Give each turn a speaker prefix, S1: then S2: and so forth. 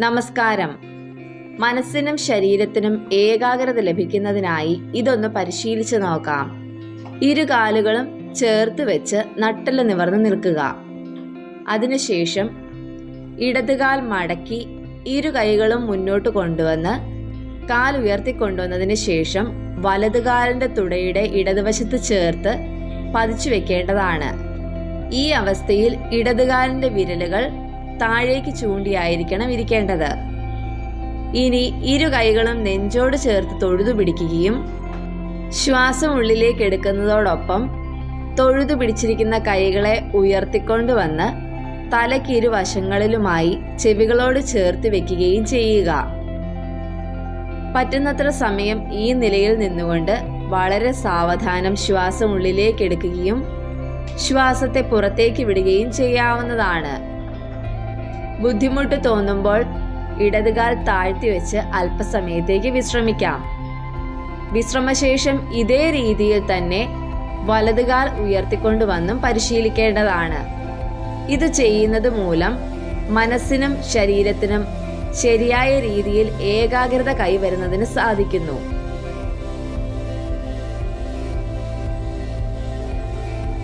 S1: നമസ്കാരം. മനസ്സിനും ശരീരത്തിനും ഏകാഗ്രത ലഭിക്കുന്നതിനായി ഇതൊന്ന് പരിശീലിച്ചു നോക്കാം. ഇരു കാലുകളും ചേർത്ത് വെച്ച് നട്ടൽ നിവർന്ന് നിൽക്കുക. അതിനുശേഷം ഇടതുകാൽ മടക്കി ഇരു കൈകളും മുന്നോട്ട് കൊണ്ടുവന്ന് കാൽ ഉയർത്തിക്കൊണ്ടുവന്നതിന് ശേഷം വലതുകാലിന്റെ തുടയുടെ ഇടതുവശത്ത് ചേർത്ത് പതിച്ചു വെക്കേണ്ടതാണ്. ഈ അവസ്ഥയിൽ ഇടതുകാലിന്റെ വിരലുകൾ താഴേക്ക് ചൂണ്ടിയായിരിക്കണം ഇരിക്കേണ്ടത്. ഇനി ഇരു കൈകളും നെഞ്ചോട് ചേർത്ത് തൊഴുതു പിടിക്കുകയും ശ്വാസം ഉള്ളിലേക്ക് എടുക്കുന്നതോടൊപ്പം തൊഴുതു പിടിച്ചിരിക്കുന്ന കൈകളെ ഉയർത്തിക്കൊണ്ടുവന്ന് തലയ്ക്ക് ഇരുവശങ്ങളിലുമായി ചെവികളോട് ചേർത്ത് വെക്കുകയും ചെയ്യുക. പറ്റുന്നത്ര സമയം ഈ നിലയിൽ നിന്നുകൊണ്ട് വളരെ സാവധാനം ശ്വാസം ഉള്ളിലേക്ക് എടുക്കുകയും ശ്വാസത്തെ പുറത്തേക്ക് വിടുകയും ചെയ്യാവുന്നതാണ്. ബുദ്ധിമുട്ട് തോന്നുമ്പോൾ ഇടതുകാൽ താഴ്ത്തി വെച്ച് അല്പസമയത്തേക്ക് വിശ്രമിക്കാം. വിശ്രമശേഷം ഇതേ രീതിയിൽ തന്നെ വലതുകാൽ ഉയർത്തിക്കൊണ്ടുവന്നും പരിശീലിക്കേണ്ടതാണ്. ഇത് ചെയ്യുന്നത് മൂലം മനസ്സിനും ശരീരത്തിനും ശരിയായ രീതിയിൽ ഏകാഗ്രത കൈവരുന്നതിന് സാധിക്കുന്നു.